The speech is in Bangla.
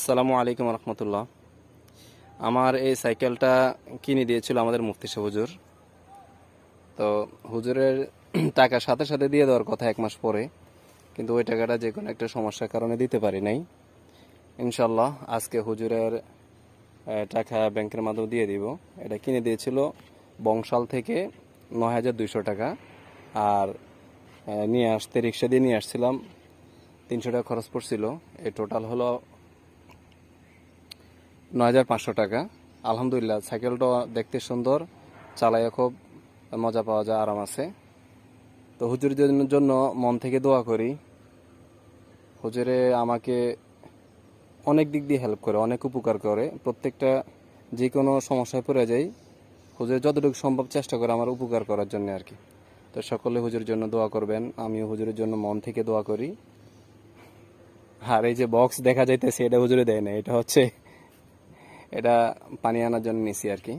আসসালামু আলাইকুম রহমতুল্লাহ। আমার এই সাইকেলটা কিনে দিয়েছিল আমাদের মুফতি হুজুর। তো হুজুরের টাকা সাথে সাথে দিয়ে দেওয়ার কথা এক মাস পরে, কিন্তু ওই টাকাটা যে কোনো একটা সমস্যার কারণে দিতে পারি নাই। ইনশাল্লাহ আজকে হুজুরের টাকা ব্যাংকের মাধ্যমে দিয়ে দিব। এটা কিনে দিয়েছিল বংশাল থেকে নয় হাজার দুইশো টাকা। আর নিয়ে আসতে, রিক্সা দিয়ে নিয়ে আসছিলাম। তিনশো টাকা খরচ পড়ছিল। এই টোটাল হলো নয় হাজার পাঁচশো টাকা। আলহামদুলিল্লাহ, সাইকেলটা দেখতে সুন্দর চালাইয়া খুব মজা পাওয়া যায়, আরাম আছে। তো হুজুরের জন্য মন থেকে দোয়া করি। হুজুরে আমাকে অনেক দিক দিয়ে হেল্প করে, অনেক উপকার করে। প্রত্যেকটা যে কোনো সমস্যায় পড়ে যাই, হুজুর যতটুকু সম্ভব চেষ্টা করে আমার উপকার করার জন্য আর কি। তো সকলে হুজুরের জন্য দোয়া করবেন, আমিও হুজুরের জন্য মন থেকে দোয়া করি। আর এই যে বক্স দেখা যাইতেছে, এটা হুজুরে দেয় না এটা হচ্ছে এটা পানি আনার জন্য নিছি আর কি।